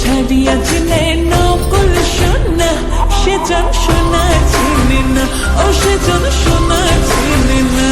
ছাড়িয়া চিনে না কল সোনা সেজন সোনা চিনে না ও সেজন সোনা চিনে না।